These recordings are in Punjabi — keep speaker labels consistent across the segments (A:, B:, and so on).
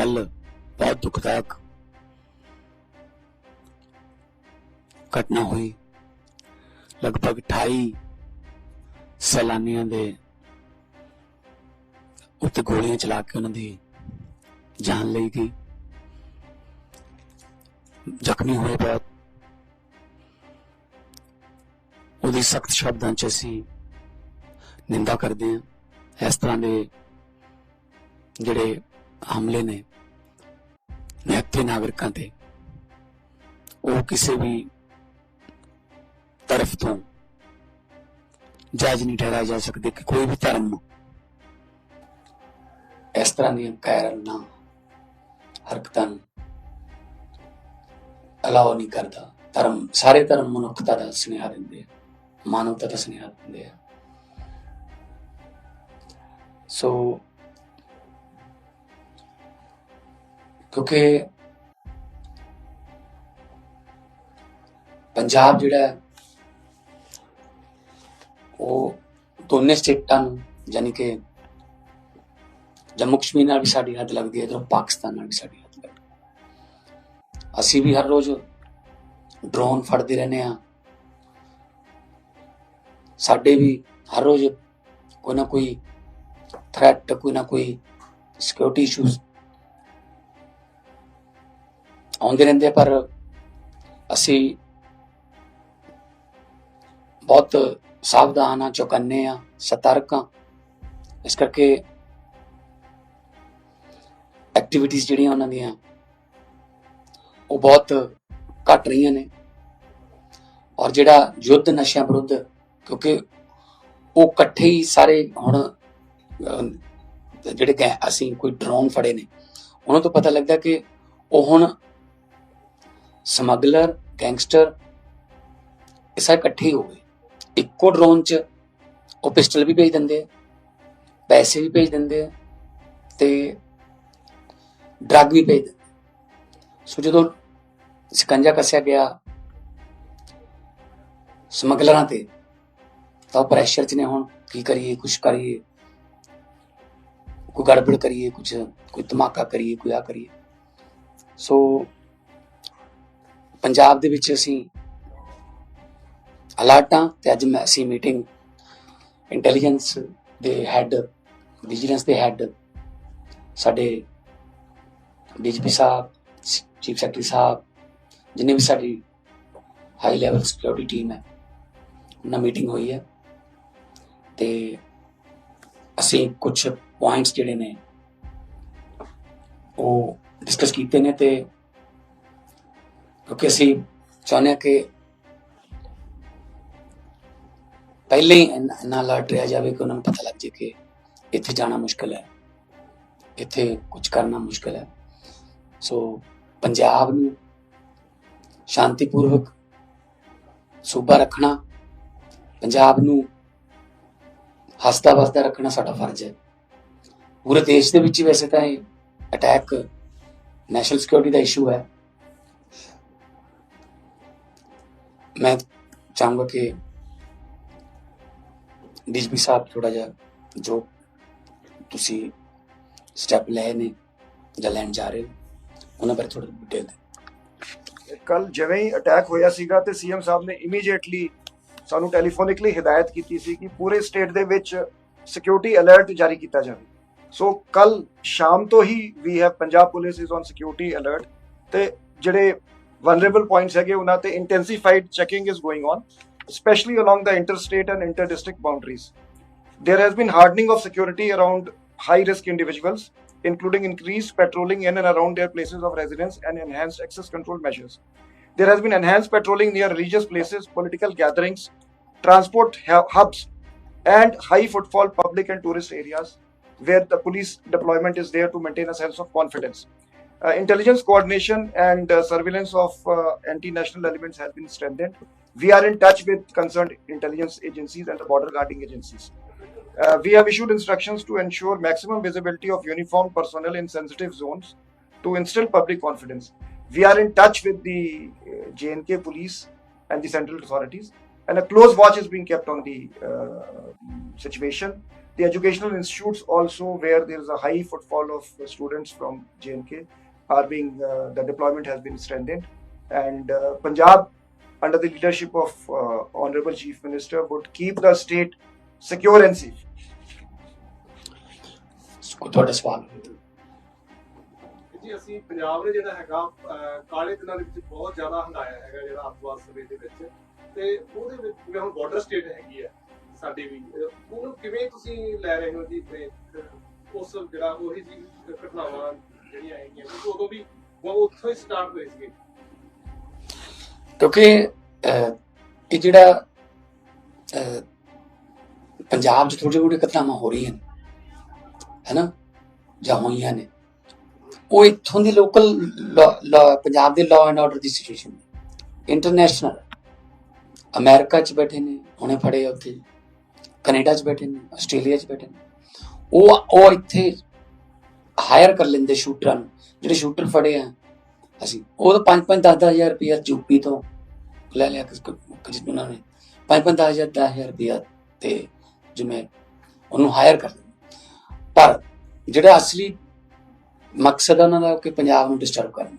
A: ਕੱਲ ਬਹੁਤ ਦੁਖਦਾਇਕ ਘਟਨਾ ਹੋਈ। ਲਗਭਗ 28 ਸੈਲਾਨੀਆਂ ਦੇ ਉੱਤੇ ਗੋਲੀਆਂ ਚਲਾ ਕੇ ਉਹਨਾਂ ਦੀ ਜਾਨ ਲਈ ਗਈ। ਜ਼ਖਮੀ ਹੋਏ ਬਹੁਤ ਉਹਦੀ ਸਖਤ ਸ਼ਬਦਾਂ ਚ ਅਸੀਂ ਨਿੰਦਾ ਕਰਦੇ ਹਾਂ। ਇਸ ਤਰ੍ਹਾਂ ਦੇ ਜਿਹੜੇ ਹਮਲੇ ਨੇ ਨਿਹੱਥੇ ਨਾਗਰਿਕਾਂ ਤੇ, ਉਹ ਕਿਸੇ ਵੀ ਤਰਫ ਤੋਂ ਜਾਇਜ਼ ਨਹੀਂ ਠਹਿਰਾਇਆ ਜਾ ਸਕਦੇ ਕਿ ਕੋਈ ਵੀ ਧਰਮ ਇਸ ਤਰ੍ਹਾਂ ਦੀਆਂ ਕਾਇਰਨਾ ਹਰਕਤਾਂ ਅਲਾਉ ਨਹੀਂ ਕਰਦਾ। ਧਰਮ, ਸਾਰੇ ਧਰਮ ਮਨੁੱਖਤਾ ਦਾ ਸੁਨੇਹਾ ਦਿੰਦੇ ਆ, ਮਾਨਵਤਾ ਦਾ ਸੁਨੇਹਾ ਦਿੰਦੇ ਆ। ਸੋ ਕਿਉਂਕਿ ਪੰਜਾਬ ਜਿਹੜਾ ਹੈ, ਉਹ ਦੋਨੇ ਸਟੇਟਾਂ ਨੂੰ ਯਾਨੀ ਕਿ ਜੰਮੂ ਕਸ਼ਮੀਰ ਨਾਲ ਵੀ ਸਾਡੀ ਹੱਦ ਲੱਗਦੀ ਹੈ ਤੇ ਪਾਕਿਸਤਾਨ ਨਾਲ ਵੀ ਸਾਡੀ ਹੱਦ ਲੱਗਦੀ ਹੈ। ਅਸੀਂ ਵੀ ਹਰ ਰੋਜ਼ ਡਰੋਨ ਫੜਦੇ ਰਹਿੰਦੇ ਆ ਸਾਡੇ ਵੀ ਹਰ ਰੋਜ਼ ਕੋਈ ਨਾ ਕੋਈ ਥ੍ਰੈਟ ਕੋਈ ਨਾ ਕੋਈ ਸਿਕਿਉਰਿਟੀ ਇਸ਼ੂਜ਼ ਆਉਂਦੇ ਰਹਿੰਦੇ ਪਰ ਅਸੀਂ ਬਹੁਤ ਸਾਵਧਾਨ ਆ ਚੌਕੰਨੇ ਆ, ਸਤਰਕ ਆ। ਇਸ ਕਰਕੇ ਐਕਟੀਵਿਟੀਜ਼ ਜਿਹੜੀਆਂ ਉਹਨਾਂ ਦੀਆਂ, ਉਹ ਬਹੁਤ ਘਟ ਰਹੀਆਂ ਨੇ। ਔਰ ਜਿਹੜਾ ਯੁੱਧ ਨਸ਼ਿਆਂ ਵਿਰੁੱਧ, ਕਿਉਂਕਿ ਉਹ ਇਕੱਠੇ ਹੀ ਸਾਰੇ ਹੁਣ ਜਿਹੜੇ ਗੈ, ਅਸੀਂ ਕੋਈ ਡਰੋਨ ਫੜੇ ਨੇ, ਉਹਨਾਂ ਤੋਂ ਪਤਾ ਲੱਗਦਾ ਕਿ ਉਹ ਹੁਣ ਸਮਗਲਰ, ਗੈਂਗਸਟਰ, ਇਹ ਸਾਰੇ ਇਕੱਠੇ ਹੀ ਹੋ ਗਏ। ਇੱਕੋ ਡਰੋਨ 'ਚ ਉਹ ਪਿਸਟਲ ਵੀ ਭੇਜ ਦਿੰਦੇ ਆ, ਪੈਸੇ ਵੀ ਭੇਜ ਦਿੰਦੇ ਆ ਤੇ ਡਰੱਗ ਵੀ ਭੇਜ ਦਿੰਦੇ ਸੋ ਜਦੋਂ ਸਿਕੰਜਾ ਕੱਸਿਆ ਗਿਆ ਸਮਗਲਰਾਂ ਤੇ, ਤਾਂ ਪ੍ਰੈਸ਼ਰ 'ਚ ਨੇ ਹੁਣ, ਕੀ ਕਰੀਏ, ਕੁਛ ਕਰੀਏ, ਕੋਈ ਗੜਬੜ ਕਰੀਏ, ਕੁਛ, ਕੋਈ ਧਮਾਕਾ ਕਰੀਏ, ਕੋਈ ਆ ਕਰੀਏ। ਸੋ ਪੰਜਾਬ ਦੇ ਵਿੱਚ ਅਸੀਂ ਅਲਰਟਾਂ ਤੇ ਅੱਜ ਮੈਂ ਅਸੀਂ ਮੀਟਿੰਗ ਇੰਟੈਲੀਜੈਂਸ ਦੇ ਹੈੱਡ ਵਿਜੀਲੈਂਸ ਦੇ ਹੈੱਡ ਸਾਡੇ ਡੀਜੀਪੀ ਸਾਹਿਬ ਚੀਫ ਸੈਕਟਰੀ ਸਾਹਿਬ, ਜਿੰਨੇ ਵੀ ਸਾਡੀ ਹਾਈ ਲੈਵਲ ਸਿਕਿਉਰਿਟੀ ਟੀਮ ਹੈ, ਉਹਨਾਂ ਮੀਟਿੰਗ ਹੋਈ ਹੈ ਤੇ ਅਸੀਂ ਕੁਝ ਪੁਆਇੰਟਸ ਜਿਹੜੇ ਨੇ ਉਹ ਡਿਸਕਸ ਕੀਤੇ ਨੇ ਤੇ ਕਿਉਂਕਿ ਅਸੀਂ ਚਾਹੁੰਦੇ ਹਾਂ ਕਿ ਪਹਿਲੇ ਹੀ ਇੰਨਾ ਇੰਨਾ ਅਲਰਟ ਰਿਹਾ ਜਾਵੇ ਕਿ ਉਹਨਾਂ ਨੂੰ ਪਤਾ ਲੱਗ ਜੇ ਕਿ ਇੱਥੇ ਜਾਣਾ ਮੁਸ਼ਕਲ ਹੈ। ਇੱਥੇ ਕੁਝ ਕਰਨਾ ਮੁਸ਼ਕਲ ਹੈ। ਸੋ ਪੰਜਾਬ ਨੂੰ ਸ਼ਾਂਤੀਪੂਰਵਕ ਸੂਬਾ ਰੱਖਣਾ, ਪੰਜਾਬ ਨੂੰ ਹੱਸਦਾ ਵਸਦਾ ਰੱਖਣਾ ਸਾਡਾ ਫਰਜ਼ ਹੈ। ਪੂਰੇ ਦੇਸ਼ ਦੇ ਵਿੱਚ ਵੈਸੇ ਤਾਂ ਇਹ ਅਟੈਕ ਨੈਸ਼ਨਲ ਸਿਕਿਉਰਿਟੀ ਦਾ ਇਸ਼ੂ ਹੈ। ਮੈਂ ਚਾਹੂੰਗਾ ਕਿ ਡੀਜੀਪੀ ਸਾਹਿਬ ਥੋੜਾ ਜਿਹਾ ਜੋ ਤੁਸੀਂ ਸਟੈਪ ਲਏ ਨੇ ਜਾਂ ਲੈਣ ਜਾ ਰਹੇ ਹੋ, ਉਹਨਾਂ ਬਾਰੇ ਥੋੜਾ ਡਿਟੇਲ ਦੇ
B: ਕੱਲ ਜਿਵੇਂ ਹੀ ਅਟੈਕ ਹੋਇਆ ਸੀਗਾ ਤੇ ਸੀਐਮ ਸਾਹਿਬ ਨੇ ਇਮੀਡੀਏਟਲੀ ਸਾਨੂੰ ਟੈਲੀਫੋਨਿਕਲੀ ਹਦਾਇਤ ਕੀਤੀ ਸੀ ਕਿ ਪੂਰੇ ਸਟੇਟ ਦੇ ਵਿੱਚ ਸਿਕਿਉਰਿਟੀ ਅਲਰਟ ਜਾਰੀ ਕੀਤਾ ਜਾਵੇ। ਸੋ ਕੱਲ ਸ਼ਾਮ ਤੋਂ ਹੀ ਵੀ ਹੈ Punjab police is on security alert ਤੇ ਜਿਹੜੇ ਵਨਰੇਬਲ ਪੁਆਇੰਟਸ ਹੈਗੇ ਉਹਨਾਂ ਤੇ intensified checking is going on especially along the interstate and inter-district boundaries. There has been hardening of security around high-risk individuals, including increased patrolling in and around their places of residence and enhanced access control measures. There has been enhanced patrolling near religious places, political gatherings, transport hubs, and high footfall public and tourist areas where the police deployment is there to maintain a sense of confidence. Uh, intelligence coordination and uh, surveillance of uh, anti-national elements has been strengthened. We are in touch with concerned intelligence agencies and the border guarding agencies. Uh, we have issued instructions to ensure maximum visibility of uniformed personnel in sensitive zones to instill public confidence. We are in touch with the uh, JNK police and the central authorities, and a close watch is being kept on the uh, situation. the educational institutes also where there is a high footfall of students from J&K are being uh, the deployment has been strengthened and uh, Punjab under the leadership of uh, honorable chief minister would keep the state secure and safe.
A: ਤੁਹਾਡਾ ਸਵਾਲ। ਹੋਵੇ ਤਾਂ।
C: ਜੀ ਅਸੀਂ ਪੰਜਾਬ ਨੇ ਜਿਹੜਾ ਹੈਗਾ ਅਹ, ਕਾਲੇ ਦਿਨਾਂ ਦੇ ਵਿੱਚ ਬਹੁਤ ਜ਼ਿਆਦਾ ਹੰਗਾਇਆ ਹੈਗਾ ਜਿਹੜਾ ਅੱਤਵਾਦ ਸਮੇਂ ਦੇ ਵਿੱਚ। ਤੇ ਉਹਦੇ ਵਿੱਚ ਜਿਵੇਂ ਹੁਣ ਬਾਰਡਰ ਸਟੇਟ ਹੈਗੀ ਹੈ ਸਾਡੀ ਵੀ। ਉਹਨੂੰ ਕਿਵੇਂ ਤੁਸੀਂ ਲੈ ਰਹੇ ਹੋ ਜੀ ਉਸ ਜਿਹੜਾ ਉਹੀ ਜੀ ਘਟਨਾਵਾਂ ਜਿਹੜੀਆਂ ਕਿਉਂਕਿ ਉਦੋਂ ਵੀ ਉਹ ਉੱਥੋਂ ਹੀ ਸਟਾਰਟ ਹੋਏ ਸੀਗੇ।
A: ਕਿਉਂਕਿ ਇਹ ਜਿਹੜਾ ਪੰਜਾਬ 'ਚ ਥੋੜੀ ਥੋੜੀ ਘਟਨਾਵਾਂ ਹੋ ਰਹੀਆਂ ਨੇ, ਹੈਨਾ? ਜਾਂ ਹੋਈਆਂ ਨੇ। ਉਹ ਇੱਥੋਂ ਦੀ ਲੋਕਲ ਪੰਜਾਬ ਦੇ ਲਾਅ ਐਂਡ ਆਰਡਰ ਦੀ ਸਿਚੁਏਸ਼ਨ ਇੰਟਰਨੈਸ਼ਨਲ ਅਮਰੀਕਾ 'ਚ ਬੈਠੇ ਨੇ, ਹੁਣੇ ਫੜੇ ਆ ਉੱਥੇ। ਕੈਨੇਡਾ 'ਚ ਬੈਠੇ ਨੇ ਆਸਟ੍ਰੇਲੀਆ 'ਚ ਬੈਠੇ ਨੇ। ਉਹ ਉਹ ਇੱਥੇ ਹਾਇਰ ਕਰ ਲੈਂਦੇ ਸ਼ੂਟਰਾਂ ਨੂੰ। ਜਿਹੜੇ ਸ਼ੂਟਰ ਫੜੇ ਆ ਅਸੀਂ ਉਹ ਤਾਂ 5 5 10 ਹਜ਼ਾਰ ਰੁਪਇਆ ਯੂਪੀ ਤੋਂ ਲੈ ਲਿਆ ਕਿਸ ਕਿਸ ਉਹਨਾਂ ਨੇ। 5 5 10 ਹਜ਼ਾਰ 10 ਹਜ਼ਾਰ ਰੁਪਇਆ ਤੇ ਜਿਵੇਂ ਉਹਨੂੰ ਹਾਇਰ ਕਰ ਪਰ ਜਿਹੜਾ ਅਸਲੀ ਮਕਸਦ ਉਹਨਾਂ ਦਾ ਕਿ ਪੰਜਾਬ ਨੂੰ ਡਿਸਟਰਬ ਕਰਨਾ।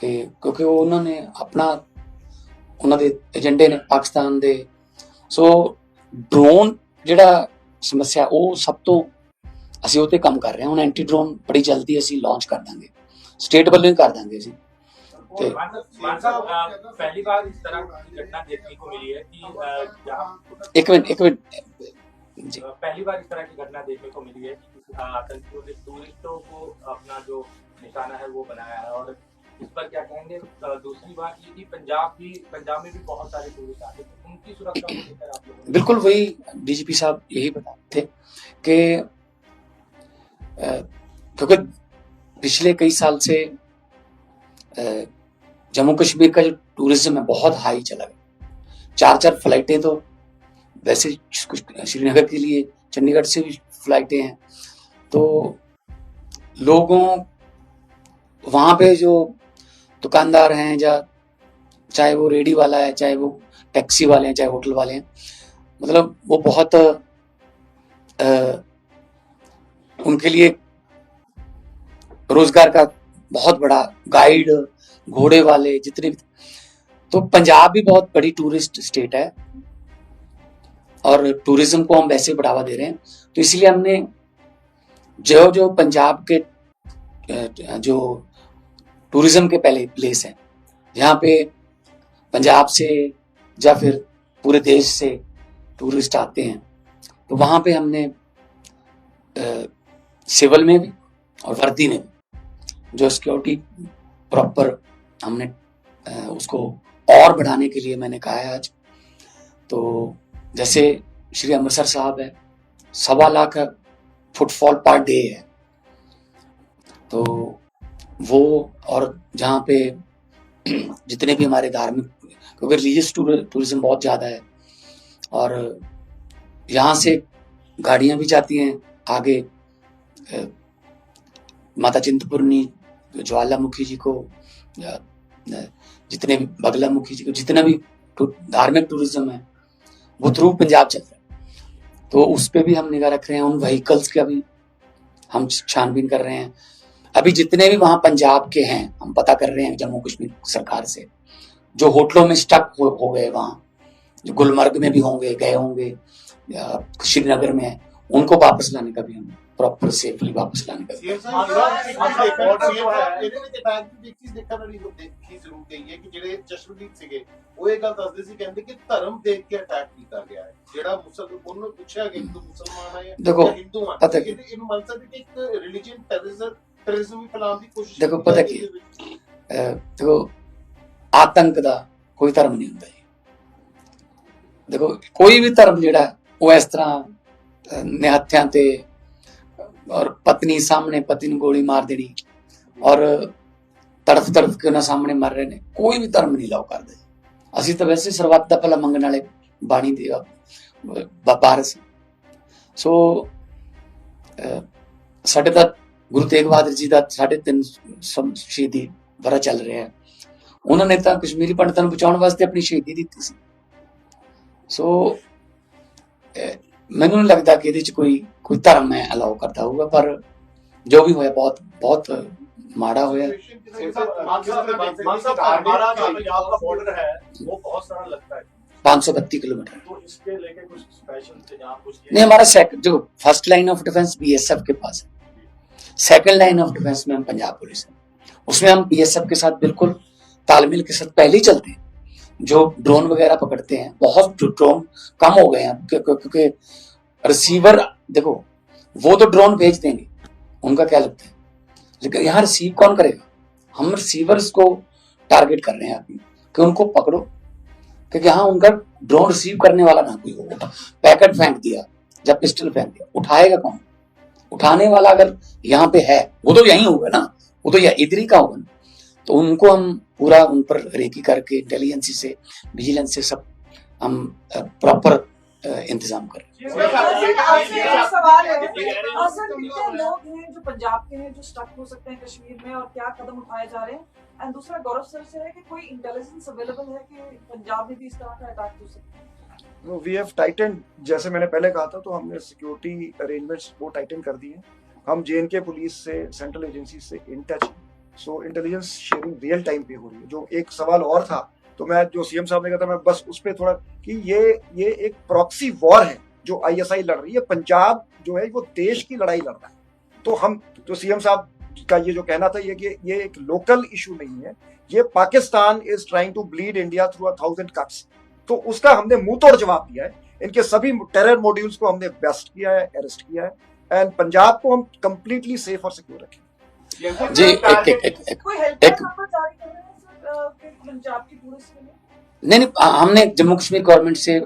A: ਕਿ ਕਿਉਂਕਿ ਉਹ ਉਹਨਾਂ ਨੇ ਆਪਣਾ ਉਹਨਾਂ ਦੇ ਏਜੰਡੇ ਨੇ ਪਾਕਿਸਤਾਨ ਦੇ। ਸੋ ਡਰੋਨ ਜਿਹੜਾ ਸਮੱਸਿਆ ਉਹ ਸਭ ਤੋਂ ਅਸੀਂ ਉਹ ਤੇ ਕੰਮ ਕਰ ਰਹੇ ਹਾਂ। ਹੁਣ ਐਂਟੀ ਡਰੋਨ ਬੜੀ ਜਲਦੀ ਅਸੀਂ ਲਾਂਚ ਕਰ ਦਾਂਗੇ। ਸਟੇਟ ਵੱਲੋਂ ਹੀ ਕਰ ਦਾਂਗੇ ਅਸੀਂ
D: और मान मान साहब अ, पहली बार इस तरह की घटना देखने को मिली है कि अ, जहाँ
A: ਇੱਕ ਮਿੰਟ ਇੱਕ ਮਿੰਟ ਜੀ
D: अ, पहली बार इस तरह की घटना देखने को मिली है कि किसी अ, आतंकियों ने टूरिस्टों को अपना जो निशाना है वो बनाया है और इस पर क्या कहेंगे अ, दूसरी बात ये कि पंजाब भी पंजाब में भी बहुत सारे टूरिस्ट आते हैं उनकी सुरक्षा को लेकर आप लोगों ने
A: बिल्कुल वही डीजीपी साहब यही बता रहे थे कि अ, क्योंकि पिछले कई साल से जम्मू कश्मीर का जो टूरिज़्म है बहुत हाई चला गया। चार चार फ्लाइटें तो वैसे श्रीनगर के लिए चंडीगढ़ से भी फ्लाइटें हैं। तो लोगों वहाँ पे जो दुकानदार हैं या चाहे वो रेडी वाला है चाहे वो टैक्सी वाले हैं चाहे होटल वाले हैं मतलब वो बहुत अ, उनके लिए रोज़गार का बहुत बड़ा गाइड घोड़े वाले, जितने भी तो पंजाब भी बहुत बड़ी टूरिस्ट स्टेट है। और टूरिज़्म को हम वैसे बढ़ावा दे रहे हैं। तो इसलिए हमने जो जो पंजाब के जो टूरिज़्म के पहले प्लेस हैं, जहाँ पे पंजाब से या फिर पूरे देश से टूरिस्ट आते हैं तो वहाँ पे हमने सिविल में भी और वर्दी में भी जो सिक्योरिटी प्रॉपर हमने उसको और बढ़ाने के लिए मैंने कहा है आज। तो जैसे श्री अमृतसर साहब है, सवा लाख फुटफॉल पर डे है। तो वो और जहाँ पे जितने भी हमारे धार्मिक, क्योंकि रिलीजियस टूरिज़्म बहुत ज़्यादा है, और यहाँ से गाड़ियाँ भी जाती हैं आगे माता चिंतपूर्णी ज्वालामुखी जी को जितने भी बगलामुखी जी को जितना भी धार्मिक टूरिज़्म है वो थ्रू पंजाब चल रहा है। तो उस पर भी हम निगाह रख रहे हैं उन व्हीकल्स का भी हम छानबीन कर रहे हैं। अभी जितने भी वहाँ पंजाब के हैं हम पता कर रहे हैं जम्मू कश्मीर सरकार से जो होटलों में स्टक हो, हो गए वहाँ जो गुलमर्ग में भी होंगे गए होंगे श्रीनगर में उनको वापस लाने का भी हम ਪ੍ਰੋਪਰ ਸੇਫਲੀ ਵਾਪਸ
E: ਲੰਘ ਗਏ ਇਹਦੇ ਵਿੱਚ ਬੈਂਕ ਦੀ ਚੀਜ਼ ਦੇਖਣ ਵਾਲੀ ਦੇਖੀ ਜ਼ਰੂਰ ਗਈ ਹੈ ਕਿ ਜਿਹੜੇ ਚਸ਼ਮਦੀਦ ਸੀਗੇ ਉਹ ਇਹ ਗੱਲ ਦੱਸਦੇ ਸੀ ਕਹਿੰਦੇ ਕਿ ਧਰਮ ਦੇਖ ਕੇ ਅਟੈਕ ਕੀਤਾ ਗਿਆ ਹੈ ਜਿਹੜਾ ਮੁਸਲਮਾਨ ਉਹਨੂੰ ਪੁੱਛਿਆ ਗਿਆ ਕਿ ਮੁਸਲਮਾਨ ਹੈ ਜਾਂ ਹਿੰਦੂ ਹੈ ਇਹਨੂੰ ਮੰਨ ਸਕਦੇ ਕਿ ਇੱਕ ਰਿਲੀਜੀਅਨ ਟੈਰਰਿਜ਼ਮ ਟੈਰਰਿਜ਼ਮ ਵੀ ਫੈਲਾਉਣ ਦੀ ਕੋਸ਼ਿਸ਼
A: ਦੇਖੋ ਪਤਾ ਕੀ ਦੇਖੋ ਆਤੰਕ ਦਾ ਕੋਈ ਧਰਮ ਨਹੀਂ ਹੁੰਦਾ ਦੇਖੋ ਕੋਈ ਵੀ ਧਰਮ ਜਿਹੜਾ ਉਹ ਇਸ ਤਰ੍ਹਾਂ ਨਿਹੱਥਿਆਂ ਤੇ ਔਰ ਪਤਨੀ ਸਾਹਮਣੇ ਪਤੀ ਨੂੰ ਗੋਲੀ ਮਾਰ ਦੇਣੀ ਔਰ ਤੜਫ ਤੜਫ ਕੇ ਉਹਨਾਂ ਸਾਹਮਣੇ ਮਰ ਰਹੇ ਨੇ। ਕੋਈ ਵੀ ਧਰਮ ਨਹੀਂ ਲਾਓ ਕਰਦਾ। ਅਸੀਂ ਤਾਂ ਵੈਸੇ ਸਰਬੱਤ ਦਾ ਭਲਾ ਮੰਗਣ ਵਾਲੇ ਬਾਣੀ ਦੇ ਬਾਰਸ। ਸੋ ਸਾਡੇ ਤਾਂ ਗੁਰੂ ਤੇਗ ਬਹਾਦਰ ਜੀ ਦਾ ਸਾਢੇ ਤਿੰਨ ਸਮ- ਸ਼ਹੀਦੀ ਵਰਾ ਚੱਲ ਰਿਹਾ ਹੈ। ਉਹਨਾਂ ਨੇ ਤਾਂ ਕਸ਼ਮੀਰੀ ਪੰਡਤਾਂ ਨੂੰ ਬਚਾਉਣ ਵਾਸਤੇ ਆਪਣੀ ਸ਼ਹੀਦੀ ਦਿੱਤੀ ਸੀ। ਸੋ ਮੈਨੂੰ ਨਹੀਂ ਲੱਗਦਾ ਕਿ ਇਹਦੇ ਚ ਕੋਈ ਕੋਈ ਧਰਮ ਹੈ ਅਲਾਉ ਕਰਦਾ ਹੋਊਗਾ ਪਰ ਜੋ ਵੀ ਹੋਇਆ ਬਹੁਤ ਬਹੁਤ ਮਾੜਾ ਹੋਇਆ
E: मान साहब हमारा जो पंजाब का बॉर्डर है वो बहुत सारा लगता है
A: 532 किलोमीटर
E: तो इसके लेके कुछ स्पेशल इंतजाम कुछ
A: नहीं हमारा सेक, जो first line of defence BSF के पास है सेकंड लाइन ऑफ डिफेंस में हम पंजाब पुलिस है उसमें हम बीएसएफ के साथ बिल्कुल तालमेल के साथ पहले ही चलते हैं जो ड्रोन वगैरह पकड़ते हैं, बहुत ड्रोन कम हो गए हैं क्योंकि रिसीवर देखो, वो तो ड्रोन भेज देंगे, उनका क्या लगता है? लेकिन यहाँ रिसीव कौन करेगा? हम रिसीवर्स को टारगेट कर रहे हैं अभी, कि उनको पकड़ो, क्योंकि यहाँ उनका ड्रोन रिसीव करने वाला ना कोई होगा। पैकेट फेंक दिया, या पिस्टल फेंक दिया, उठाएगा कौन? उठाने वाला अगर यहाँ पे है, वो तो यही होगा ना, वो तो इधर ही का होगा ना। तो उनको हम पूरा उन पर रेकी करके इंटेलिजेंसी से विजिलेंस से सब हम प्रॉपर इंतज़ाम कर रहे हैं।
F: है लोग हैं जो पंजाब के हैं जो स्टक हो सकते हैं कश्मीर में और क्या कदम उठाए जा रहे हैं? एंड दूसरा गौरव सर से है कि कोई इंटेलिजेंस अवेलेबल है कि पंजाब में भी इस तरह का अटैक हो सकता है?
B: वी हैव टाइटन जैसे मैंने पहले कहा था तो हमने सिक्योरिटी अरेंजमेंट्स वो टाइटन कर दिए हम जे के पुलिस से सेंट्रल एजेंसी से in touch so intelligence sharing real time पे हो रही है। जो एक सवाल और था तो मैं जो सीएम साहब ने कहा था, मैं बस उस पर थोड़ा कि ये ये एक प्रॉक्सी वॉर है, जो आईएसआई लड़ रही है। पंजाब जो है, वो देश की लड़ाई लड़ रहा है। तो हम तो सीएम साहब का ये जो कहना था, ये कि ये एक लोकल इशू नहीं है। ये Pakistan is trying to bleed India through a thousand cuts तो उसका हमने मुँह तोड़ जवाब दिया है। इनके सभी टेरर मॉड्यूल्स को हमने बेस्ट किया है अरेस्ट किया है। एंड पंजाब को हम कंप्लीटली सेफ़ और सिक्योर रखें
A: जी एक एक एक, एक एक- नहीं नहीं हमने जम्मू कश्मीर गवर्नमेंट से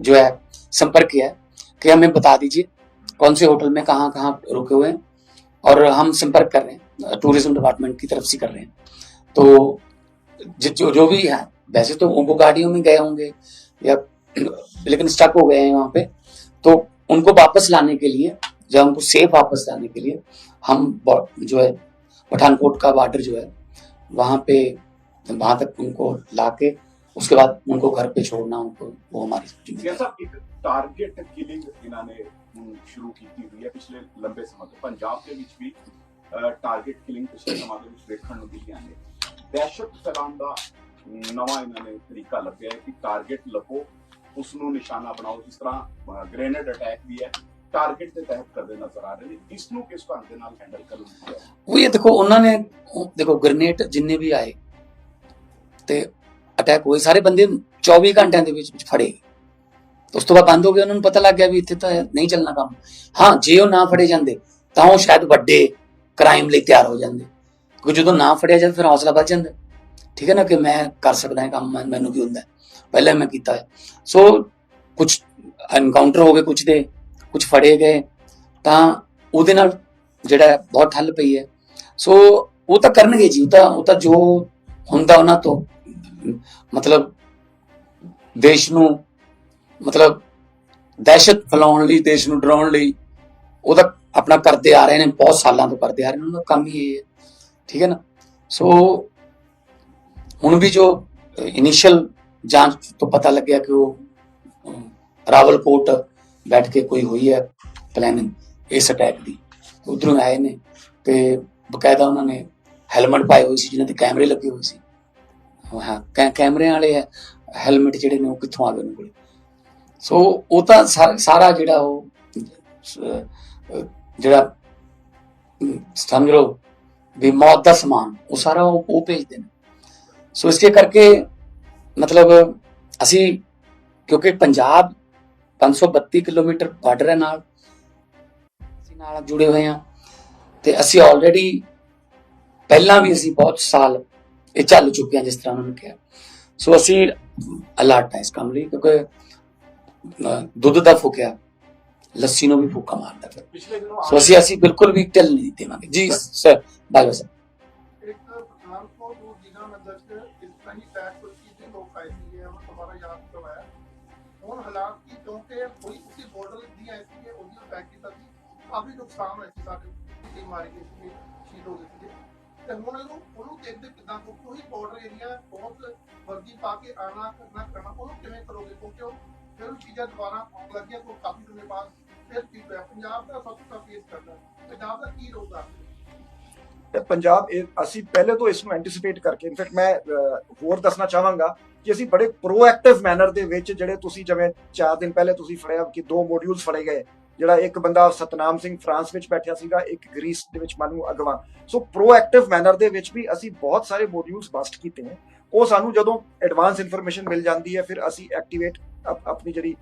A: जो है संपर्क किया है कि हमें बता दीजिए कौन से होटल में कहाँ कहाँ रुके हुए हैं और हम संपर्क कर रहे हैं टूरिज़्म डिपार्टमेंट की तरफ़ से कर रहे हैं। तो जो जो भी है वैसे तो उनको गाड़ियों में गए होंगे या लेकिन स्टक हो गए हैं वहाँ पे। तो उनको वापस लाने के लिए या उनको सेफ़ वापस लाने के लिए हम बॉ- जो है पठानकोट का बॉर्डर जो है वहां पे वहां तक उनको लाके उसके बाद उनको घर पे छोड़ना उनको वो हमारी जिम्मेदारी है।
G: ਜੈਸਾ ਇੱਕ ਟਾਰਗੇਟ ਕਿਲਿੰਗ ਇਹਨਾਂ ਨੇ ਹੁਣ ਸ਼ੁਰੂ ਕੀਤੀ ਹੋਈ ਹੈ ਪਿਛਲੇ ਲੰਬੇ ਸਮਾਂ ਤੋਂ ਪੰਜਾਬ ਦੇ ਵਿੱਚ ਵੀ ਟਾਰਗੇਟ ਕਿਲਿੰਗ ਪਿਛਲੇ ਸਮਾਂ ਦੇ ਵਿੱਚ ਵੇਖਣ ਨੂੰ ਮਿਲੀਆਂ ਨੇ ਦਹਿਸ਼ਤ ਫੈਲਾਉਣ ਦਾ ਨਵਾਂ ਇਹਨਾਂ ਨੇ ਤਰੀਕਾ ਲੱਭਿਆ ਹੈ ਕਿ ਟਾਰਗੇਟ ਲੱਭੋ ਉਸ ਨੂੰ ਨਿਸ਼ਾਨਾ ਬਣਾਓ ਜਿਸ ਤਰ੍ਹਾਂ ਗ੍ਰੇਨੇਡ ਅਟੈਕ ਵੀ ਹੈ ਟਾਰਗੇਟ ਦੇ ਤਹਿਤ ਕਰਦੇ ਨਜ਼ਰ ਆ ਰਹੇ ਨੇ ਇਸ ਨੂੰ ਕਿਸ ਢੰਗ ਦੇ ਨਾਲ ਹੈਂਡਲ ਕਰਨਾ
A: ਉਹ ਇਹ ਦੇਖੋ, ਉਹਨਾਂ ਨੇ ਦੇਖੋ ਗ੍ਰਨੇਡ ਜਿੰਨੇ ਵੀ ਆਏ ਤੇ ਅਟੈਕ ਹੋਏ, ਸਾਰੇ ਬੰਦੇ 24 ਘੰਟਿਆਂ ਦੇ ਵਿੱਚ ਫੜੇ। ਉਸ ਤੋਂ ਬਾਅਦ ਬੰਦ ਹੋ ਗਿਆ ਉਹਨਾਂ ਨੂੰ ਪਤਾ ਲੱਗ ਗਿਆ ਵੀ ਇੱਥੇ ਤਾਂ ਨਹੀਂ ਚੱਲਣਾ ਕੰਮ। ਹਾਂ, ਜੇ ਉਹ ਨਾ ਫੜੇ ਜਾਂਦੇ, ਤਾਂ ਉਹ ਸ਼ਾਇਦ ਵੱਡੇ ਕ੍ਰਾਈਮ ਲਈ ਤਿਆਰ ਹੋ ਜਾਂਦੇ। ਕਿਉਂਕਿ ਜਦੋਂ ਨਾ ਫੜਿਆ ਜਾਂਦਾ ਫਿਰ ਹੌਸਲਾ ਵੱਧ ਜਾਂਦਾ। ਠੀਕ ਹੈ ਨਾ ਕਿ ਮੈਂ ਕਰ ਸਕਦਾ ਹਾਂ ਕੰਮ, ਮੈਨੂੰ ਕੀ ਹੁੰਦਾ ਪਹਿਲਾਂ ਮੈਂ ਕੀਤਾ ਸੋ ਕੁਝ ਐਨਕਾਊਂਟਰ ਹੋ ਗਏ ਕੁਝ ਦੇ ਕੁਝ ਫੜੇ ਗਏ ਤਾਂ ਉਹਦੇ ਨਾਲ ਜਿਹੜਾ ਬਹੁਤ ਠੱਲ ਪਈ ਹੈ। ਸੋ ਉਹ ਤਾਂ ਕਰਨਗੇ ਜੀ ਉਹ ਤਾਂ ਉਹ ਤਾਂ ਜੋ ਹੁੰਦਾ ਉਹਨਾਂ ਤੋਂ ਮਤਲਬ ਦੇਸ਼ ਨੂੰ ਮਤਲਬ ਦਹਿਸ਼ਤ ਫੈਲਾਉਣ ਲਈ ਦੇਸ਼ ਨੂੰ ਡਰਾਉਣ ਲਈ ਉਹ ਤਾਂ ਆਪਣਾ ਕਰਦੇ ਆ ਰਹੇ ਨੇ ਬਹੁਤ ਸਾਲਾਂ ਤੋਂ ਕਰਦੇ ਆ ਰਹੇ ਨੇ ਉਹਨਾਂ ਦਾ ਕੰਮ ਹੀ ਇਹ ਹੈ। ਠੀਕ ਹੈ ਨਾ? ਸੋ ਹੁਣ ਵੀ ਜੋ ਇਨੀਸ਼ੀਅਲ ਜਾਂਚ ਤੋਂ ਪਤਾ ਲੱਗਿਆ ਕਿ ਉਹ ਅਮ, ਰਾਵਲਕੋਟ ਬੈਠ ਕੇ ਕੋਈ ਹੋਈ ਹੈ ਪਲੈਨਿੰਗ ਇਸ ਅਟੈਕ ਦੀ। ਉਧਰੋਂ ਆਏ ਨੇ ਤੇ ਬਕਾਇਦਾ ਉਹਨਾਂ ਨੇ ਹੈਲਮਟ ਪਾਏ ਹੋਏ ਸੀ, ਜਿਨ੍ਹਾਂ ਦੇ ਕੈਮਰੇ ਲੱਗੇ ਹੋਏ ਸੀ। ਉਹ ਹਾਂ ਕੈਮਰੇ ਵਾਲੇ ਹੈਲਮਟ ਜਿਹੜੇ ਨੇ ਉਹ ਕਿੱਥੋਂ ਆ ਗਏ ਉਹਨਾਂ ਕੋਲ? ਸੋ ਉਹ ਤਾਂ ਸਾ- ਸਾਰਾ ਜਿਹੜਾ ਉਹ ਜਿਹੜਾ ਸਮਝ ਲਓ ਵੀ ਮੌਤ ਦਾ ਸਮਾਨ, ਉਹ ਸਾਰਾ ਉਹ ਉਹ ਭੇਜਦੇ ਨੇ। ਸੋ ਇਸੇ ਕਰਕੇ ਮਤਲਬ ਅਸੀਂ, ਕਿਉਂਕਿ ਪੰਜਾਬ 532 ਕਿਲੋਮੀਟਰ ਬਾਰਡਰ ਨਾਲ। ਅਸੀਂ ਨਾਲ ਜੁੜੇ ਹੋਏ ਆ ਤੇ ਅਸੀਂ ਆਲਰੇਡੀ ਪਹਿਲਾਂ ਵੀ ਅਸੀਂ ਬਹੁਤ ਸਾਲ ਇਹ ਚੱਲ ਚੁੱਕੇ ਆ ਜਿਸ ਤਰ੍ਹਾਂ ਉਹਨਾਂ ਨੇ ਕਿਹਾ। ਸੋ ਅਸੀਂ ਅਲਰਟ ਆ ਇਸ ਕੰਮ ਲਈ ਕਿਉਂਕਿ ਦੁੱਧ ਦਾ ਫੁਕਿਆ ਲੱਸੀ ਨੂੰ ਵੀ ਫੁੱਕਾ ਮਾਰਦਾ ਫਿਰ। ਸੋ ਅਸੀਂ ਅਸੀਂ ਬਿਲਕੁਲ ਵੀ ਢਿੱਲ ਨਹੀਂ ਦੇਵਾਂਗੇ। ਜੀ ਸਰ ਬਾਜਵਾ ਸਰ
H: ਹੁਣ ਹਾਲਾਤ करवाया उन हालात की क्योंकि कोई उसी बॉर्डर दी ऐसी है ਉਹਦੀ ਅਟੈਕ ਕੀਤਾ ਸੀ ਕਾਫੀ ਨੁਕਸਾਨ ਹੋਇਆ ਸੀ ਸਾਡੇ ਕਈ ਮਾਰੇ ਗਏ ਸੀ ਸ਼ਹੀਦ ਹੋ ਗਏ ਸੀ ਤੇ ਹੁਣ ਇਹਨੂੰ ਉਹਨੂੰ ਦੇਖਦੇ ਕਿਦਾਂ ਕਿਉਂਕਿ ਉਹੀ ਬਾਰਡਰ ਏਰੀਆ ਬਹੁਤ ਵਰਦੀ ਪਾ ਕੇ ਆਣਾ ਕਰਨਾ ਕਰਨਾ ਉਹਨੂੰ ਕਿਵੇਂ ਕਰੋਗੇ ਕਿਉਂਕਿ ਉਹ ਫਿਰ ਨਤੀਜਾ ਦੁਬਾਰਾ ਆਉਣ ਲੱਗਿਆ ਕੋਈ ਕਾਫੀ ਸਮੇਂ ਬਾਅਦ ਫਿਰ ਕੀ ਹੋਇਆ ਪੰਜਾਬ ਦਾ ਸਭ ਤੋਂ ਫੇਸ ਕਰਦਾ ਪੰਜਾਬ ਦਾ ਕੀ ਰੋਲ ਦਾ
B: ਤੇ ਪੰਜਾਬ ਇਹ ਅਸੀਂ ਪਹਿਲੇ ਤੋਂ ਇਸ ਨੂੰ ਐਂਟੀਸਿਪੇਟ ਕਰਕੇ ਇਨਫੈਕਟ ਮੈਂ ਅਹ, ਹੋਰ ਦੱਸਣਾ ਚਾਹਾਂਗਾ ਕਿ ਅਸੀਂ ਬੜੇ ਪ੍ਰੋਐਕਟਿਵ ਮੈਨਰ ਦੇ ਵਿੱਚ ਜਿਹੜੇ ਤੁਸੀਂ ਜਿਵੇਂ 4 ਦਿਨ ਪਹਿਲੇ ਤੁਸੀਂ ਫੜਿਆ ਕਿ ਦੋ ਮੋਡਿਊਲਸ ਫੜੇ ਗਏ, ਜਿਹੜਾ ਇੱਕ ਬੰਦਾ ਸਤਨਾਮ ਸਿੰਘ ਫਰਾਂਸ ਵਿੱਚ ਬੈਠਿਆ ਸੀਗਾ, ਇੱਕ ਗ੍ਰੀਸ ਦੇ ਵਿੱਚ ਮਨੂ ਅਗਵਾ ਸੋ ਪ੍ਰੋਐਕਟਿਵ ਮੈਨਰ ਦੇ ਵਿੱਚ ਵੀ ਅਸੀਂ ਬਹੁਤ ਸਾਰੇ ਮੋਡਿਊਲਸ ਬਸਟ ਕੀਤੇ ਨੇ। ਉਹ ਸਾਨੂੰ ਜਦੋਂ ਐਡਵਾਂਸ ਇਨਫੋਰਮੇਸ਼ਨ ਮਿਲ ਜਾਂਦੀ ਹੈ, ਫਿਰ ਅਸੀਂ ਐਕਟੀਵੇਟ ਆਪਣੀ ਜਿਹੜੀ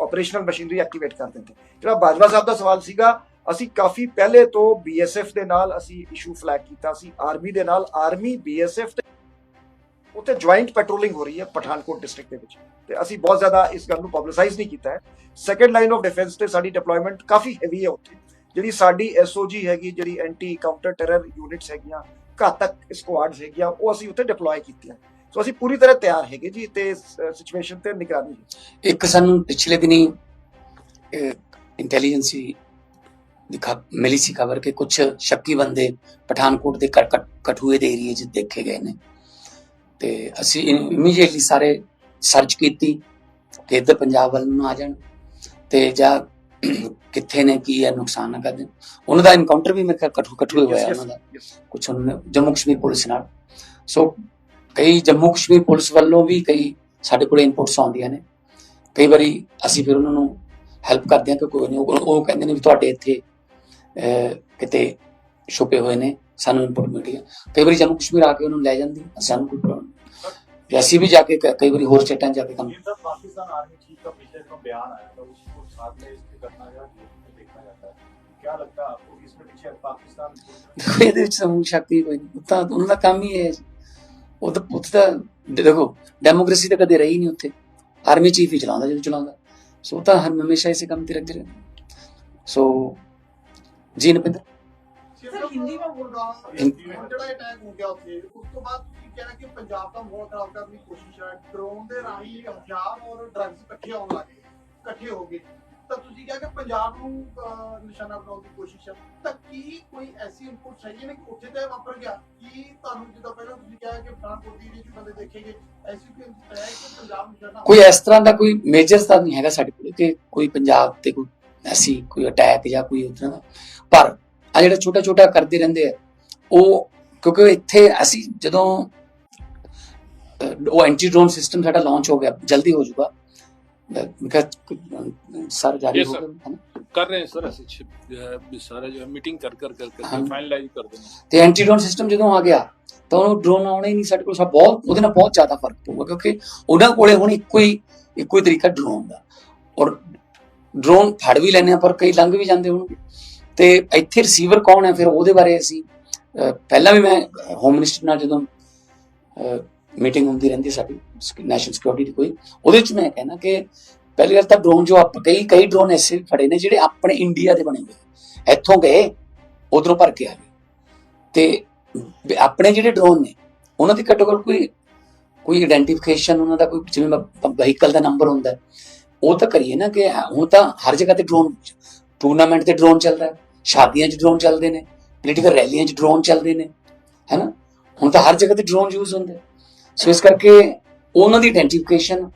B: ਆਪਰੇਸ਼ਨਲ ਮਸ਼ੀਨਰੀ ਐਕਟੀਵੇਟ ਕਰ ਦਿੰਦੇ ਜਿਹੜਾ ਬਾਜਵਾ ਸਾਹਿਬ ਦਾ ਸਵਾਲ ਸੀਗਾ, ਅਸੀਂ ਕਾਫੀ ਪਹਿਲੇ ਤੋਂ ਬੀਐਸਐਫ ਦੇ ਨਾਲ ਅਸੀਂ ਇਸ਼ੂ ਫਲੈਗ ਕੀਤਾ ਸੀ। ਆਰਮੀ ਦੇ ਨਾਲ ਆਰਮੀ ਬੀਐਸਐਫ ਤੇ ਉੱਥੇ ਜੁਆਇੰਟ ਪੈਟਰੋਲਿੰਗ ਹੋ ਰਹੀ ਹੈ ਪਠਾਨਕੋਟ ਡਿਸਟ੍ਰਿਕਟ ਦੇ ਵਿੱਚ। ਤੇ ਅਸੀਂ ਬਹੁਤ ਜ਼ਿਆਦਾ ਇਸ ਗੱਲ ਨੂੰ ਪਬਲਿਸਾਈਜ਼ ਨਹੀਂ ਕੀਤਾ ਹੈ। ਸੈਕੰਡ ਲਾਈਨ ਆਫ ਡਿਫੈਂਸ ਤੇ ਸਾਡੀ ਡਿਪਲੋਇਮੈਂਟ ਕਾਫੀ ਹੈਵੀ ਹੈ ਉੱਥੇ। ਜਿਹੜੀ ਸਾਡੀ ਐਸਓਜੀ ਹੈਗੀ, ਜਿਹੜੀ ਐਂਟੀ ਕਾਊਂਟਰ ਟੈਰਰ ਯੂਨਿਟਸ ਹੈਗੀਆਂ, ਘਾਤਕ ਸਕੁਆਡਸ ਹੈਗੀਆਂ, ਉਹ ਅਸੀਂ ਉੱਥੇ ਡਿਪਲੋਏ ਕੀਤੀਆਂ। ਸੋ ਅਸੀਂ ਪੂਰੀ ਤਰ੍ਹਾਂ ਤਿਆਰ ਹੈਗੇ ਜੀ ਤੇ ਸਿਚੁਏਸ਼ਨ ਤੇ ਨਿਗਰਾਨੀ
A: ਇੱਕ ਸਾਨੂੰ ਪਿਛਲੇ ਦਿਨੀ ਇੰਟੈਲੀਜੈਂਸੀ ਦਿਖਾ, ਮਿਲੀ ਸੀ ਖਬਰ ਕਿ ਕੁਝ ਸ਼ੱਕੀ ਬੰਦੇ ਪਠਾਨਕੋਟ ਦੇ ਕਠੂਏ ਦੇ ਏਰੀਏ 'ਚ ਦੇਖੇ ਗਏ ਨੇ। ਤੇ ਅਸੀਂ ਇਮੀਡੀਏਟਲੀ ਸਾਰੇ ਸਰਚ ਕੀਤੀ ਕਿ ਇੱਧਰ ਪੰਜਾਬ ਵੱਲ ਨੂੰ ਆ ਜਾਣ ਤੇ ਜਾਂ ਕਿੱਥੇ ਨੇ ਕੀ ਹੈ ਨੁਕਸਾਨ ਨਾ ਕਰ ਦੇਣ ਉਹਨਾਂ ਦਾ ਐਨਕਾਊਂਟਰ ਵੀ ਮੇਰੇ ਕਠੂ ਕਠੂਏ ਹੋਇਆ ਉਹਨਾਂ ਦਾ। ਕੁਝ ਉਹਨਾਂ ਨੇ ਜੰਮੂ ਕਸ਼ਮੀਰ ਪੁਲਿਸ ਨਾਲ। ਸੋ ਕਈ ਜੰਮੂ ਕਸ਼ਮੀਰ ਪੁਲਿਸ ਵੱਲੋਂ ਵੀ ਕਈ ਸਾਡੇ ਕੋਲ ਇਨਪੁਟਸ ਆਉਂਦੀਆਂ ਨੇ। ਕਈ ਵਾਰੀ ਅਸੀਂ ਫਿਰ ਉਹਨਾਂ ਨੂੰ ਹੈਲਪ ਕਰਦੇ ਹਾਂ ਕਿ ਕੋਈ ਨਹੀਂ ਉਹ ਕਹਿੰਦੇ ਨੇ ਵੀ ਤੁਹਾਡੇ ਇੱਥੇ ਕਿਤੇ ਛੁਪੇ ਹੋਏ ਨੇ ਸਾਨੂੰ ਇਨਪੁਟ ਮਿਲਦੀ ਹੈ। ਕਈ ਵਾਰੀ ਜੰਮੂ ਕਸ਼ਮੀਰ ਆ ਕੇ ਉਹਨਾਂ ਨੂੰ ਲੈ ਜਾਂਦੀ ਸਾਨੂੰ ਕੋਈ ਪ੍ਰੋਬਲਮ ਨਹੀਂ ਅਸੀਂ ਵੀ ਜਾ ਕੇ ਕ- ਕਈ ਵਾਰੀ ਹੋਰ ਸਟੇਟਾਂ 'ਚ ਜਾ ਕੇ ਕੰਮ
I: ये सब पाकिस्तान आर्मी चीफ का पिछले दिनों बयान आया था उसको साथ में इसकी घटना का देखा जाता है क्या लगता है आपको कि इसमें पीछे पाकिस्तान
A: ਦੇਖੋ ਇਹਦੇ ਵਿੱਚ ਸਮੂਹ ਸ਼ਕਤੀ ਕੋਈ ਨਹੀਂ ਉਹ ਤਾਂ ਉਹਨਾਂ ਦਾ ਕੰਮ ਹੀ ਹੈ ਉਹ ਤਾਂ ਉੱਥੇ ਤਾਂ ਦੇਖੋ ਡੈਮੋਕ੍ਰੇਸੀ ਤਾਂ ਕਦੇ ਰਹੀ ਨਹੀਂ ਉੱਥੇ ਆਰਮੀ ਚੀਫ ਹੀ ਚਲਾਉਂਦਾ ਜਦੋਂ ਚਲਾਉਂਦਾ ਸੋ ਉਹ ਤਾਂ ਹਰ ਹਮੇਸ਼ਾ ਇਸੇ ਕੰਮ ਤੇ ਰੱਖਦੇ ਰਹਿੰਦੇ ਸੋ ਜੀ ਨਪਿੰਦਰ
F: सर हिंदी में बोल रहा हूँ
A: हिंदी
H: ਹੁਣ ਜਿਹੜਾ ਅਟੈਕ ਹੋ ਗਿਆ ਉੱਥੇ ਉਸ ਤੋਂ ਬਾਅਦ ਤੁਸੀਂ ਕਿ ਪੰਜਾਬ ਦਾ ਮਾਹੌਲ ਖਰਾਬ ਕਰਨ ਦੀ ਕੋਸ਼ਿਸ਼ ਹੈ। ਡਰੋਨ ਦੇ ਰਾਹੀਂ ਹਥਿਆਰ ਔਰ ਡਰੱਗਸ ਇਕੱਠੇ ਆਉਣ ਲੱਗੇ ਇਕੱਠੇ ਹੋ ਗਏ। ਤਾਂ ਤੁਸੀਂ ਕਿਹਾ ਕਿ ਪੰਜਾਬ ਨੂੰ ਨਿਸ਼ਾਨਾ ਬਣਾਉਣ ਦੀ ਕੋਸ਼ਿਸ਼ ਹੈ। ਤਾਂ ਕੀ ਕੋਈ ਐਸੀ ਇਨਪੁਟ ਹੈਗੀ ਨੇ ਕਿ ਉੱਥੇ ਤੇ ਵਾਪਰ ਗਿਆ? ਕੀ ਤੁਹਾਨੂੰ ਜਿੱਦਾਂ ਪਹਿਲਾਂ ਤੁਸੀਂ ਕਿਹਾ ਕਿ ਪਠਾਨਕੋਟ ਦੀ ਏਰੀਆ ਬੰਦੇ ਦੇਖੇ ਐਸੀ ਕੋਈ ਹੈ ਕਿ ਪੰਜਾਬ ਨਿਸ਼ਾਨਾ
A: ਕੋਈ ਇਸ ਤਰ੍ਹਾਂ ਦਾ ਕੋਈ ਮੇਜਰ ਤਾਂ ਨਹੀਂ ਹੈਗਾ ਸਾਡੇ ਕੋਲ, ਕਿ ਕੋਈ ਪੰਜਾਬ ਤੇ ਕੋਈ ਐਸੀ ਕੋਈ ਅਟੈਕ ਜਾਂ ਕੋਈ ਉਤਰਾ ਦਾ। ਪਰ ਆ ਜਿਹੜਾ ਛੋਟਾ ਛੋਟਾ ਕਰਦੇ ਰਹਿੰਦੇ ਆ, ਉਹ ਕਿਉਂਕਿ ਇੱਥੇ ਅਸੀਂ ਜਦੋਂ ਉਹ ਐਂਟੀ ਡਰੋਨ ਸਿਸਟਮ ਸਾਡਾ ਲਾਂਚ ਹੋ ਗਿਆ ਜਲਦੀ ਹੋ ਜਾਊਗਾ। ਸਰ ਜਾਰੀ ਹੋ ਗਿਆ
J: ਕਰ ਰਹੇ ਸਰ ਅਸੀਂ ਸਾਰਾ ਜੋ ਮੀਟਿੰਗ ਕਰ ਕਰ
A: ਕਰ
J: ਕਰ ਫਾਈਨਲਾਈਜ਼ ਕਰ ਦੇਣਾ
A: ਤੇ ਐਂਟੀ ਡਰੋਨ ਸਿਸਟਮ ਜਦੋਂ ਆ ਗਿਆ ਤਾਂ ਉਹ ਡਰੋਨ ਆਉਣੇ ਨਹੀਂ ਸਾਡੇ ਕੋਲ ਸਭ ਬਹੁਤ ਉਹਦੇ ਨਾਲ ਬਹੁਤ ਜ਼ਿਆਦਾ ਫ਼ਰਕ ਪਊਗਾ ਕਿਉਂਕਿ ਉਹਨਾਂ ਕੋਲੇ ਹੁਣ ਇੱਕੋ ਹੀ ਇੱਕੋ ਹੀ ਤਰੀਕਾ ਡਰੋਨ ਦਾ। ਔਰ ਡਰੋਨ ਫੜ ਵੀ ਲੈਣੇ ਆ ਪਰ ਕਈ ਲੰਘ ਵੀ ਜਾਂਦੇ ਹੋਣਗੇ। ਤੇ ਇੱਥੇ ਰਿਸੀਵਰ ਕੌਣ ਹੈ? ਫਿਰ ਉਹਦੇ ਬਾਰੇ ਅਸੀਂ ਪਹਿਲਾਂ ਵੀ ਮੈਂ ਹੋਮ ਮਿਨਿਸਟਰ ਨਾਲ ਜਦੋਂ ਮੀਟਿੰਗ ਹੁੰਦੀ ਰਹਿੰਦੀ ਸਾਡੀ ਨੈਸ਼ਨਲ ਸਿਕਿਉਰਿਟੀ ਦੀ ਕੋਈ। ਉਹਦੇ ਵਿੱਚ ਮੈਂ ਕਹਿਣਾ ਕਿ ਪਹਿਲੀ ਗੱਲ ਤਾਂ ਡਰੋਨ ਜੋ ਆਪ, ਕਈ ਕਈ ਡਰੋਨ ਐਸੇ ਵੀ ਫੜੇ ਨੇ ਜਿਹੜੇ ਆਪਣੇ ਇੰਡੀਆ ਦੇ ਬਣੇ ਹੋਏ ਇੱਥੋਂ ਗਏ, ਉਧਰੋਂ ਭਰ ਕੇ ਆ ਗਏ। ਤੇ ਆਪਣੇ ਜਿਹੜੇ ਡਰੋਨ ਨੇ, ਉਹਨਾਂ ਦੀ ਘੱਟੋ ਘੱਟ ਕੋਈ ਕੋਈ ਆਇਡੈਂਟੀਫਿਕੇਸ਼ਨ ਉਹਨਾਂ ਦਾ ਕੋਈ, ਜਿਵੇਂ ਵਹੀਕਲ ਦਾ ਨੰਬਰ ਹੁੰਦਾ ਉਹ ਤਾਂ ਕਰੀਏ ਨਾ ਕਿ ਹੁਣ ਤਾਂ ਹਰ ਜਗ੍ਹਾ ਤੇ ਡਰੋਨ ਟੂਰਨਾਮੈਂਟ ਤੇ ਡਰੋਨ ਚੱਲਦਾ ਹੈ, ਸ਼ਾਦੀਆਂ 'ਚ ਡਰੋਨ ਚੱਲਦੇ ਨੇ ਪੋਲੀਟੀਕਲ ਰੈਲੀਆਂ 'ਚ ਡਰੋਨ ਚੱਲਦੇ ਨੇ ਹੈਨਾ ਹੁਣ ਤਾਂ ਹਰ ਜਗ੍ਹਾ ਤੇ ਡਰੋਨ ਯੂਜ਼ ਹੁੰਦੇ ਸੋ ਇਸ ਕਰਕੇ ਉਹਨਾਂ ਦੀ ਆਇਡੈਂਟੀਫਿਕੇਸ਼ਨ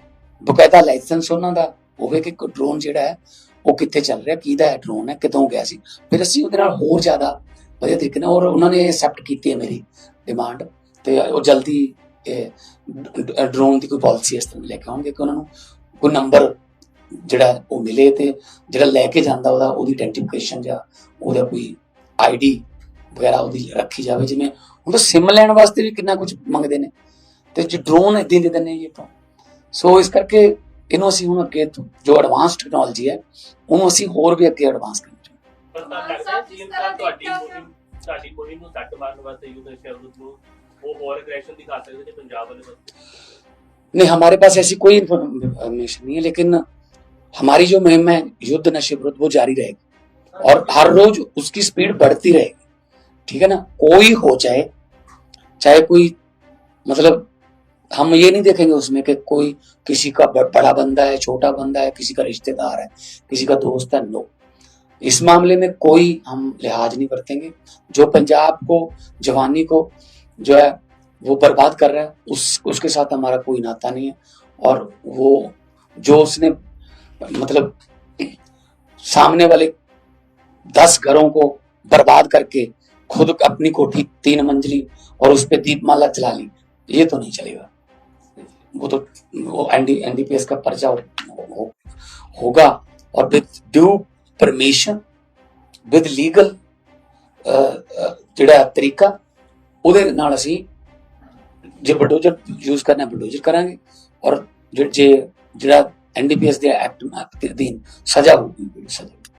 A: ਬਕਾਇਦਾ ਲਾਇਸੈਂਸ ਉਹਨਾਂ ਦਾ ਹੋਵੇ ਕਿ ਡਰੋਨ ਜਿਹੜਾ ਹੈ, ਉਹ ਕਿੱਥੇ ਚੱਲ ਰਿਹਾ, ਕਿਹਦਾ ਹੈ ਡਰੋਨ ਹੈ ਕਿਦੋਂ ਗਿਆ ਸੀ। ਫਿਰ ਅਸੀਂ ਉਹਦੇ ਨਾਲ ਹੋਰ ਜ਼ਿਆਦਾ ਵਧੀਆ ਤਰੀਕੇ ਨਾਲ ਔਰ ਉਹਨਾਂ ਨੇ ਐਕਸੈਪਟ ਕੀਤੀ ਹੈ ਮੇਰੀ ਡਿਮਾਂਡ ਤੇ ਉਹ ਜਲਦੀ ਡਰੋਨ ਦੀ ਕੋਈ ਪਾਲਿਸੀ ਇਸ ਤਰ੍ਹਾਂ ਲੈ ਕੇ ਆਉਣਗੇ ਕਿ ਉਹਨਾਂ ਨੂੰ ਕੋਈ ਨੰਬਰ ਜਿਹੜਾ ਉਹ ਮਿਲੇ ਤੇ ਜਿਹੜਾ ਲੈ ਕੇ ਜਾਂਦਾ ਉਹਦਾ, ਉਹਦੀ ਆਇਡੈਂਟੀਫਿਕੇਸ਼ਨ ਜਾਂ ਉਹਦਾ ਕੋਈ ਆਈਡੀ ਵਗੈਰਾ ਉਹਦੀ ਰੱਖੀ ਜਾਵੇ। ਜਿਵੇਂ ਹੁਣ ਤਾਂ ਸਿਮ ਲੈਣ ਵਾਸਤੇ ਵੀ ਕਿੰਨਾ ਕੁਝ ਮੰਗਦੇ ਨੇ। ਤੇ ਜੇ ਡਰੋਨ ਇਦਾਂ ਦੇ ਦਿੰਦੇ ਨੇ ਇਹ ਤਾਂ ਸੋ ਇਸ ਕਰਕੇ ਇਹਨੂੰ ਅਸੀਂ ਹੁਣ ਅੱਗੇ ਤੋਂ ਜੋ ਐਡਵਾਂਸ ਟੈਕਨੋਲੋਜੀ ਹੈ ਉਹਨੂੰ ਅਸੀਂ ਹੋਰ ਵੀ ਅੱਗੇ ਐਡਵਾਂਸ ਕਰਨਾ ਚਾਹੁੰਦੇ
D: ਪਰ ਤਾਂ ਲੱਗਦਾ ਹੈ ਕਿ ਤਾਂ ਤੁਹਾਡੀ ਮੁਹਿੰਮ ਸਾਡੀ ਮੁਹਿੰਮ ਨੂੰ ਸੱਟ ਮਾਰਨ ਵਾਸਤੇ ਯੂਥ ਨਸ਼ਾ ਵਿਰੁੱਧ ਨੂੰ ਉਹ ਹੋਰ ਐਗਰੈਸ਼ਨ ਦਿਖਾ ਸਕਦੇ ਨੇ ਪੰਜਾਬ ਵਾਲੇ ਪਾਸੇ
A: नहीं हमारे पास ऐसी कोई इंफॉर्मेशन नहीं है लेकिन हमारी जो मुहिम है युद्ध नशे विरुद्ध वो जारी रहेगी और हर रोज उसकी स्पीड बढ़ती रहेगी ठीक है ना कोई हो चाहे चाहे कोई मतलब हम ये नहीं देखेंगे उसमें कि कोई किसी का बड़ा बंदा है, छोटा बंदा है, किसी का रिश्तेदार है, किसी का दोस्त है नो इस मामले में कोई हम लिहाज नहीं बरतेंगे। जो पंजाब को, जवानी को जो है, वो बर्बाद कर रहा है, उस, उसके साथ हमारा कोई नाता नहीं है। और वो, जो उसने मतलब सामने वाले दस घरों को बर्बाद करके खुद अपनी कोठी, तीन मंजिली और उस पर दीपमाला चला ली, ये तो नहीं चलेगा। वो तो वो एनडी एनडीपीएस का पर्चा हो, हो, होगा और with due permission with legal ਜਿਹੜਾ ਤਰੀਕਾ ਉਹਦੇ ਨਾਲ ਅਸੀਂ ਜੇ ਬਲਡੋਜ਼ਰ ਯੂਜ਼ ਕਰਨਾ ਬਲਡੋਜ਼ਰ ਕਰਾਂਗੇ ਔਰ ਜੇ ਜੇ- ਜਿਹੜਾ ਐਨਡੀਪੀਐਸ ਦੇ ਐਕਟ ਦੇ ਅਧੀਨ ਸਜ਼ਾ ਹੋਊਗੀ ਸਜ਼ਾ